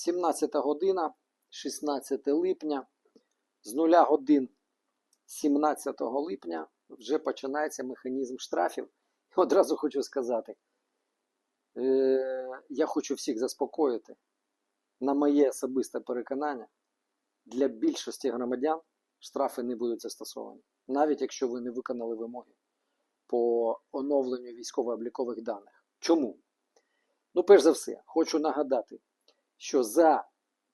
17 година, 16 липня, з 0 годин 17 липня вже починається механізм штрафів. І одразу хочу сказати, е, я хочу всіх заспокоїти. На моє особисте переконання, для більшості громадян штрафи не будуть застосовані, навіть якщо ви не виконали вимоги по оновленню військово-облікових даних. Чому? Ну, перш за все, хочу нагадати, що за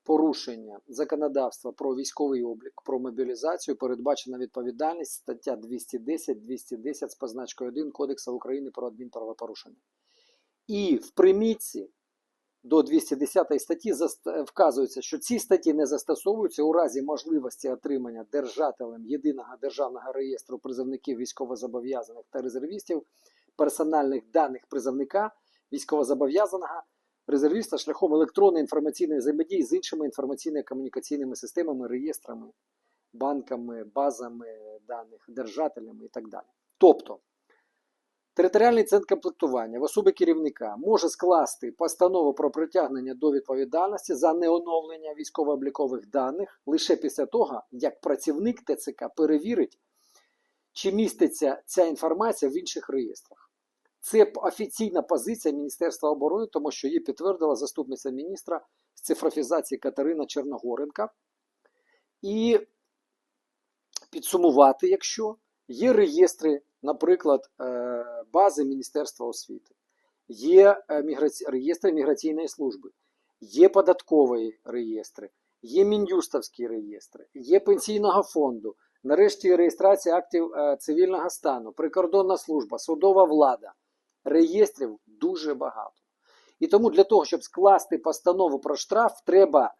порушення законодавства про військовий облік, про мобілізацію передбачена відповідальність стаття 210, 210 з позначкою 1 Кодексу України про адмінправопорушення. І в примітці до 210 статті вказується, що ці статті не застосовуються у разі можливості отримання держателем єдиного державного реєстру призовників військовозобов'язаних та резервістів персональних даних призовника військовозобов'язаного резервіста шляхом електронної інформаційної взаємодії з іншими інформаційно-комунікаційними системами, реєстрами, банками, базами даних, держателями і так далі. Тобто, Територіальний центр комплектування в особі керівника може скласти постанову про притягнення до відповідальності за неоновлення військово-облікових даних лише після того, як працівник ТЦК перевірить, чи міститься ця інформація в інших реєстрах. Це офіційна позиція Міністерства оборони, тому що її підтвердила заступниця міністра з цифрофізації Катерина Черногоренка. І підсумувати, якщо є реєстри, наприклад, е, бази Міністерства освіти, є е, реєстри міграційної служби, є податкові реєстри, є Мін'юстовські реєстри, є пенсійного фонду, нарешті реєстрація актів е, цивільного стану, прикордонна служба, судова влада. Реєстрів дуже багато. І тому для того, щоб скласти постанову про штраф, треба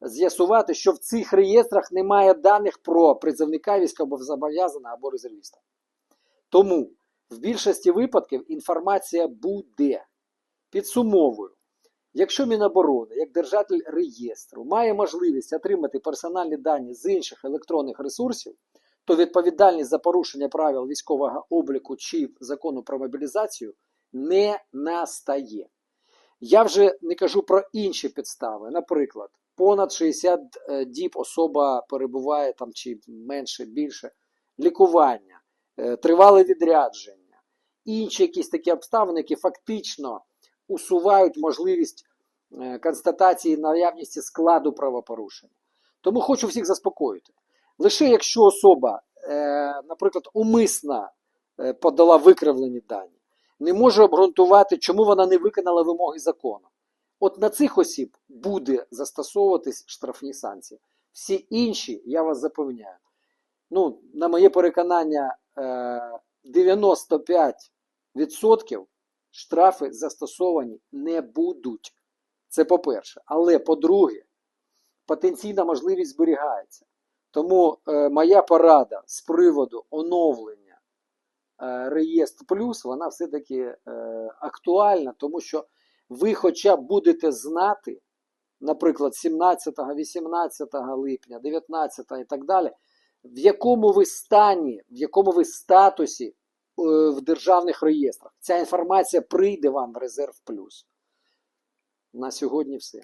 з'ясувати, що в цих реєстрах немає даних про призовника військовозобов'язаного або резервіста. Тому в більшості випадків інформація буде. Підсумовую, якщо Міноборони, як держатель реєстру, має можливість отримати персональні дані з інших електронних ресурсів, то відповідальність за порушення правил військового обліку чи закону про мобілізацію не настає. Я вже не кажу про інші підстави. Наприклад, понад 60 е, діб особа перебуває там чи менше, більше, лікування, е, тривале відрядження, інші якісь такі обставини, які фактично усувають можливість е, констатації наявності складу правопорушення. Тому хочу всіх заспокоїти. Лише якщо особа, е, наприклад, умисно е, подала викривлені дані, не може обґрунтувати, чому вона не виконала вимоги закону. От на цих осіб буде застосовуватись штрафні санкції. Всі інші, я вас запевняю, ну, на моє переконання, е, 95% штрафи застосовані не будуть. Це по-перше. Але по-друге, потенційна можливість зберігається. Тому е, моя порада з приводу оновлення е, реєстр плюс, вона все-таки е, актуальна, тому що ви хоча б будете знати, наприклад, 17, 18 липня, 19 і так далі, в якому ви стані, в якому ви статусі е, в державних реєстрах. Ця інформація прийде вам в резерв плюс. На сьогодні все.